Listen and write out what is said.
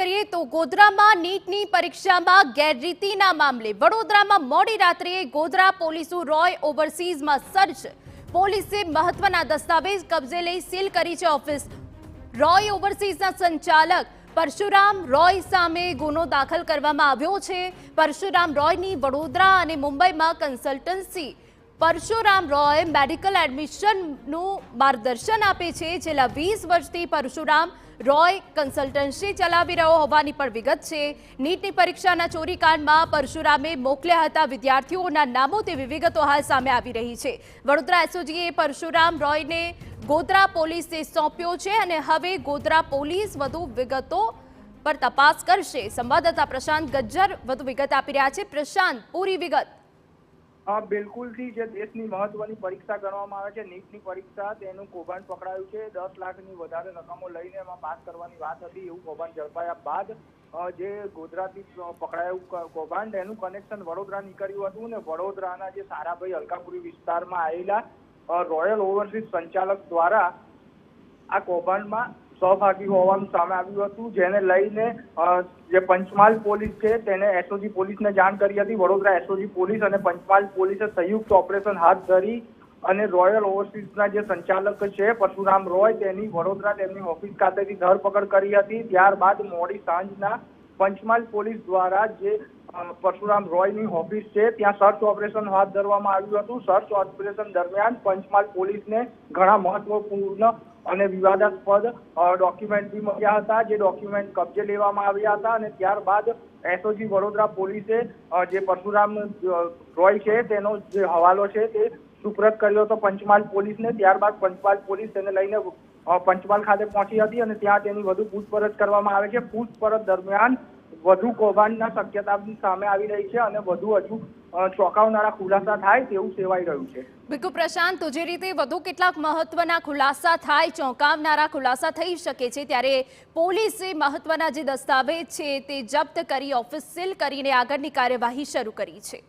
કરીએ તો ગોધરામાં નીટની પરીક્ષામાં ગેરરીતિના મામલે વડોદરામાં મોડી રાત્રે ગોધરા પોલીસનું રોય ઓવરસીઝમાં સર્ચ પોલીસે મહત્વના દસ્તાવેજ કબજે લઈ સીલ કરી છે ઓફિસ. રોય ઓવરસીઝના સંચાલક પરશુરામ રોય સામે ગુનો દાખલ કરવામાં આવ્યો છે. પરશુરામ રોયની વડોદરા અને મુંબઈમાં કન્સલ્ટન્સી પરશુરામ રોય મેડિકલ એડમિશનનું માર્ગદર્શન આપે છે. છેલ્લા વીસ વર્ષથી પરશુરામ રોય કન્સલ્ટન્સી ચલાવી રહ્યો હોવાની પણ વિગત છે. નીટની પરીક્ષાના ચોરીકાંડમાં પરશુરામે મોકલ્યા હતા. વિદ્યાર્થીઓના નામો તેવી વિગતો હાલ સામે આવી રહી છે. વડોદરા એસઓજીએ પરશુરામ રોયને ગોધરા પોલીસે સોંપ્યો છે અને હવે ગોધરા પોલીસ વધુ વિગતો પર તપાસ કરશે. સંવાદદાતા પ્રશાંત ગજ્જર વધુ વિગત આપી રહ્યા છે. પ્રશાંત, પૂરી વિગત. હા બિલકુલથી જે દેશની મહત્વની પરીક્ષા ગણવામાં આવે છે. નીટની પરીક્ષા, તેનું કૌભાંડ પકડાયું છે. દસ લાખની વધારે રકમો લઈને એમાં પાસ કરવાની વાત હતી એવું કૌભાંડ ઝડપાયા બાદ જે ગોધરાથી પકડાયું કૌભાંડ, એનું કનેક્શન વડોદરા નીકળ્યું હતું ને વડોદરાના જે સારાભાઈ અલકાપુરી વિસ્તારમાં આવેલા રોયલ ઓવરસીઝ સંચાલક દ્વારા આ કૌભાંડમાં સહભાગી હોવાનું સામે આવ્યું હતું, જેને લઈને જે પંચમહાલ પોલીસ છે, તેને એસઓજી પોલીસને જાણ કરી હતી. વડોદરા એસઓજી પોલીસ અને પંચમહાલ પોલીસે સંયુક્ત ઓપરેશન હાથ ધરી અને રોયલ ઓવરસીઝના જે સંચાલક છે, પરશુરામ રોય, તેની વડોદરા તેમની ઓફિસ ખાતેથી ધરપકડ કરી હતી. ત્યારબાદ મોડી સાંજના પંચમહાલ પોલીસ દ્વારા જે પરશુરામ રોયની ઓફિસ છે. ત્યાં સર્ચ ઓપરેશન હાથ ધરવામાં આવ્યું હતું. સર્ચ ઓપરેશન દરમિયાન પંચમહાલ પોલીસને ઘણા મહત્વપૂર્ણ અને વિવાદાસ્પદ ડોક્યુમેન્ટ બી મળ્યા હતા, જે ડોક્યુમેન્ટ કબજે લેવામાં આવ્યા હતા અને ત્યારબાદ એસઓજી વડોદરા પોલીસે જે પરશુરામ રોય છે, તેનો જે હવાલો છે તે સુપ્રત કર્યો હતો પંચમહાલ પોલીસને. ત્યારબાદ પંચમહાલ પોલીસ તેને લઈને પંચમહાલ ખાતે પહોંચી હતી અને ત્યાં તેની વધુ પૂછપરછ કરવામાં આવે છે. પૂછપરછ દરમિયાન વધુ કૌભાંડના શક્યતા સામે આવી રહી છે અને વધુ હજુ ચોંકાવનારા ખુલાસા થાય તેવું સેવાઈ રહ્યું છે. બિલકુલ પ્રશાંત જે રીતે વધુ કેટલાક મહત્વના ખુલાસા થાય, ચોંકાવનારા ખુલાસા થઈ શકે છે, ત્યારે પોલીસે મહત્વના જે દસ્તાવેજ છે તે જપ્ત કરી ઓફિસ સીલ કરીને આગળની કાર્યવાહી શરૂ કરી છે.